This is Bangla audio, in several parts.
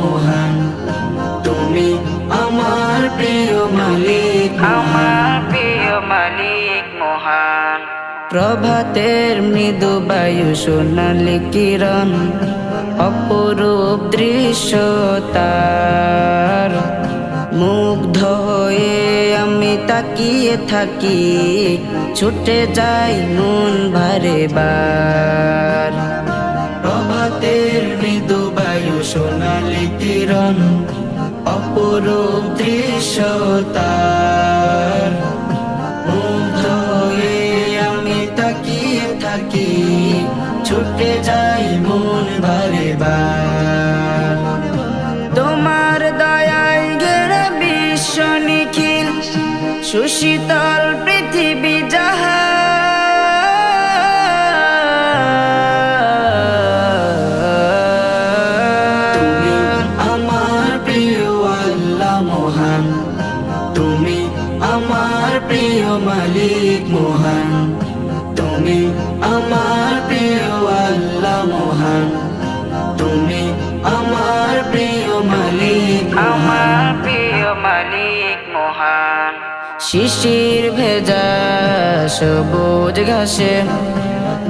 মহান। তুমি আমার প্রিয় মালিক আমার প্রিয় মালিক মহান। প্রভাতের মৃদু বায়ু সোনালি কিরণ অপরূপ দৃশ্যতার মুগ্ধ হয়ে আমি তাকিয়ে থাকি ছুটে যাই নুন ভারে বার। সোনালি কিরণ, অপরূপ দৃশ্য তার মুগ্ধ আমি তাকিয়ে থাকি, ছুটে যাই মন বারে বার। তোমার দয়ায় ঘেরা বিশ্ব নিখিল, সুশীতল পৃথিবী মালিক মহান। তুমি আমার প্রিয় আল্লাহ মহান। তুমি আমার প্রিয় মালিক আমার প্রিয় মালিক মহান। শিশির ভেজা সবুজ ঘাসে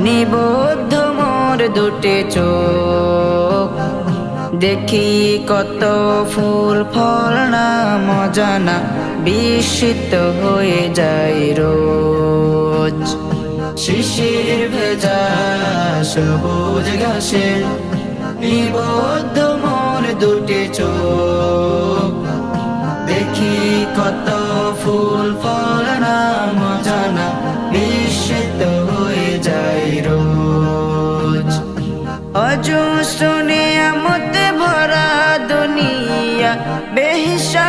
নিবদ্ধ মোর দুটি চোখ। দেখি কত ফুল ফল না মজানা বিস্মিত হয়ে যায় রোজ। শিশির ভেজা সবুজ ঘাসে নিবদ্ধ মোর দুটি চোখ। দেখি কত ফুল, ফল, নাম জানা বিস্মিত হয়ে যায় রোজ। অজস্র নিয়ামতে ভরা দুনিয়া বেহিসা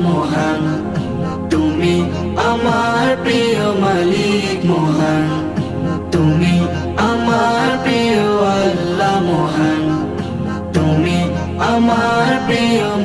মহান। তুমি আমার প্রিয় মালিক মহান। তুমি আমার প্রিয় আল্লাহ মহান। তুমি আমার প্রিয়